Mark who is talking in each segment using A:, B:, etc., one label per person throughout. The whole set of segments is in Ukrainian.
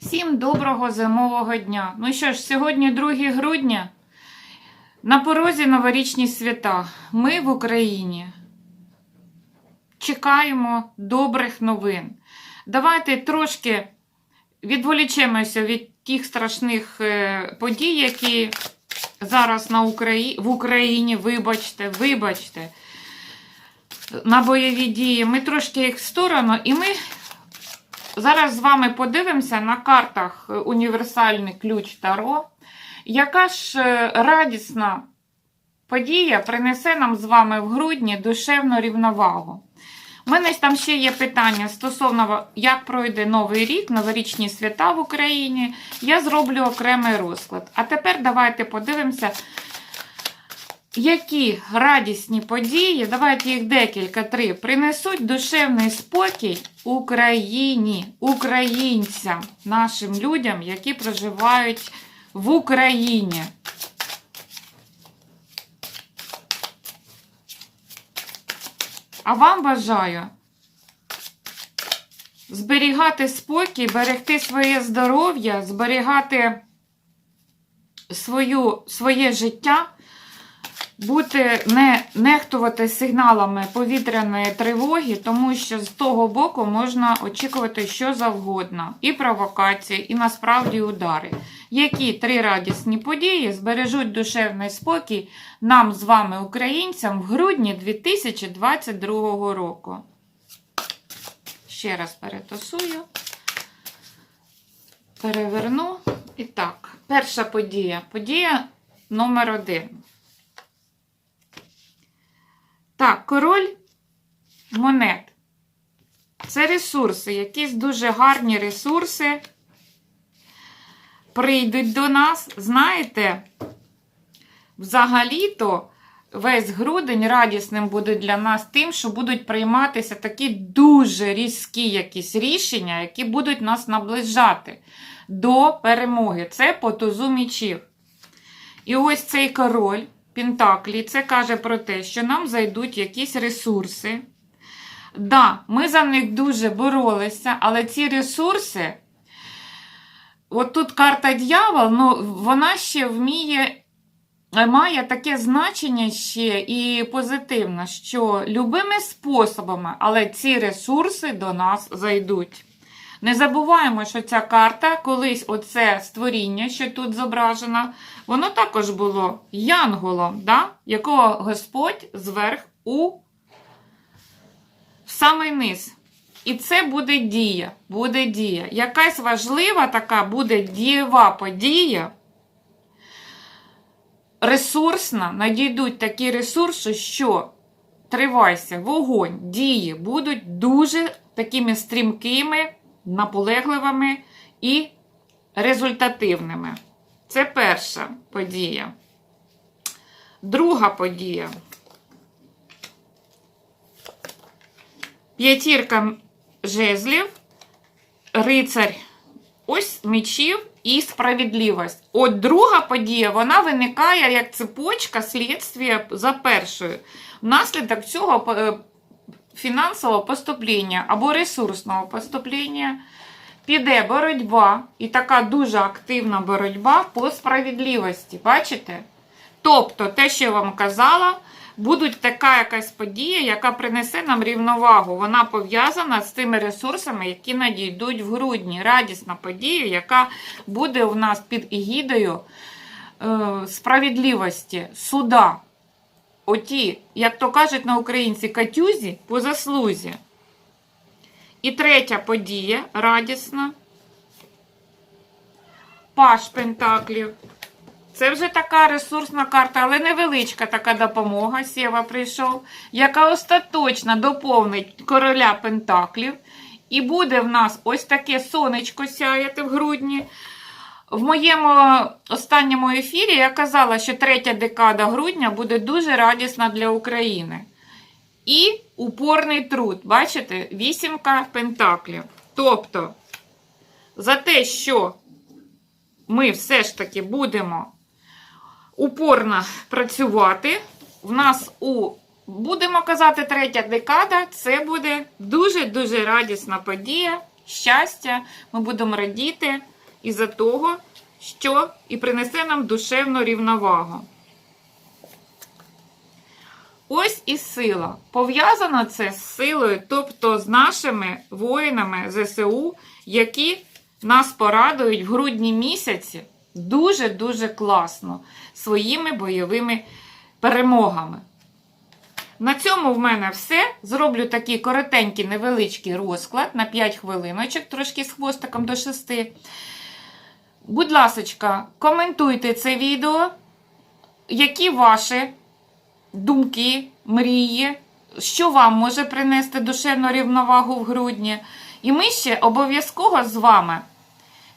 A: Всім доброго зимового дня. Ну що ж, сьогодні 2 грудня. На порозі новорічні свята. Ми в Україні чекаємо добрих новин. Давайте трошки відволічемося від тих страшних е, подій, які зараз на Украї... в Україні, вибачте, вибачте, на бойові дії. Ми трошки їх в сторону, і ми Зараз з вами подивимося на картах універсальний ключ Таро, яка ж е, радісна подія принесе нам з вами в грудні душевну рівновагу. У мене там ще є питання стосовно, як пройде новий рік, новорічні свята в Україні. Я зроблю окремий розклад. А тепер давайте подивимося, які радісні події, давайте їх декілька три, принесуть душевний спокій Україні, українцям, нашим людям, які проживають в Україні. А вам бажаю зберігати спокій, берегти своє здоров'я, зберігати свою, своє життя бути не нехтувати сигналами повітряної тривоги, тому що з того боку можна очікувати що завгодно. І провокації, і насправді удари. Які три радісні події збережуть душевний спокій нам з вами, українцям, в грудні 2022 року. Ще раз перетасую, переверну. І так, перша подія. Подія номер один. Так, король монет. Це ресурси, якісь дуже гарні ресурси прийдуть до нас. Знаєте, взагалі-то весь грудень радісним буде для нас тим, що будуть прийматися такі дуже різкі якісь рішення, які будуть нас наближати до перемоги. Це по тузу мічів. І ось цей король. Пентаклі, це каже про те, що нам зайдуть якісь ресурси. Да, ми за них дуже боролися, але ці ресурси, от тут карта дьявол, ну, вона ще вміє, має таке значення ще і позитивне, що любими способами, але ці ресурси до нас зайдуть. Не забуваємо, що ця карта, колись оце створіння, що тут зображено, воно також було янголом, да? якого Господь зверх у самий низ. І це буде дія. Буде дія. Якась важлива така буде дієва подія. Ресурсна, надійдуть такі ресурси, що тривайся, вогонь, дії будуть дуже такими стрімкими наполегливими і результативними. Це перша подія. Друга подія. П'ятірка жезлів, рицарь, ось мечів і справедливість. От друга подія, вона виникає як цепочка слідствія за першою. Внаслідок цього е, фінансового поступлення або ресурсного поступлення піде боротьба, і така дуже активна боротьба по справедливості. Бачите? Тобто, те, що я вам казала, буде така якась подія, яка принесе нам рівновагу. Вона пов'язана з тими ресурсами, які надійдуть в грудні. Радісна подія, яка буде у нас під егідою е, справедливості, суда оті, як то кажуть на українці, катюзі по заслузі. І третя подія радісна. Паш Пентаклів. Це вже така ресурсна карта, але невеличка така допомога. Сєва прийшов, яка остаточно доповнить короля Пентаклів. І буде в нас ось таке сонечко сяяти в грудні. В моєму останньому ефірі я казала, що третя декада грудня буде дуже радісна для України. І упорний труд. Бачите, вісімка пентаклів. Тобто, за те, що ми все ж таки будемо упорно працювати. В нас у, будемо казати, третя декада це буде дуже-дуже радісна подія, щастя. Ми будемо радіти із-за того, що і принесе нам душевну рівновагу. Ось і сила. Пов'язано це з силою, тобто з нашими воїнами ЗСУ, які нас порадують в грудні місяці дуже-дуже класно своїми бойовими перемогами. На цьому в мене все. Зроблю такий коротенький невеличкий розклад на 5 хвилиночок, трошки з хвостиком до 6. Будь ласочка, коментуйте це відео. Які ваші думки, мрії, що вам може принести душевну рівновагу в грудні. І ми ще обов'язково з вами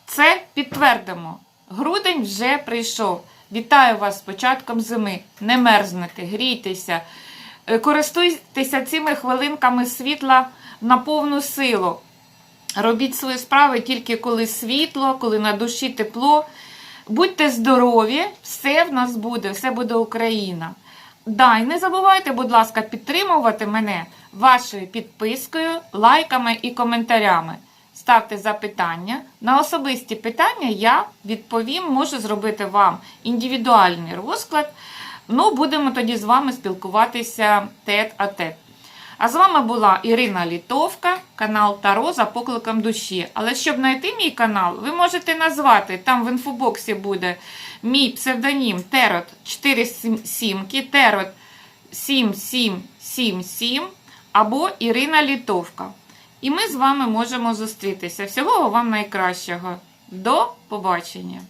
A: це підтвердимо. Грудень вже прийшов. Вітаю вас з початком зими. Не мерзнете, грійтеся, Е, користуйтеся цими хвилинками світла на повну силу. Робіть свої справи тільки коли світло, коли на душі тепло. Будьте здорові, все в нас буде, все буде Україна. Да, і не забувайте, будь ласка, підтримувати мене вашою підпискою, лайками і коментарями. Ставте запитання. На особисті питання я відповім, можу зробити вам індивідуальний розклад. Ну, будемо тоді з вами спілкуватися тет а тет. А з вами була Ірина Літовка, канал Таро за покликом душі. Але щоб знайти мій канал, ви можете назвати, там в інфобоксі буде мій псевдонім Терот 47, Терот 7777 або Ірина Літовка. І ми з вами можемо зустрітися. Всього вам найкращого. До побачення!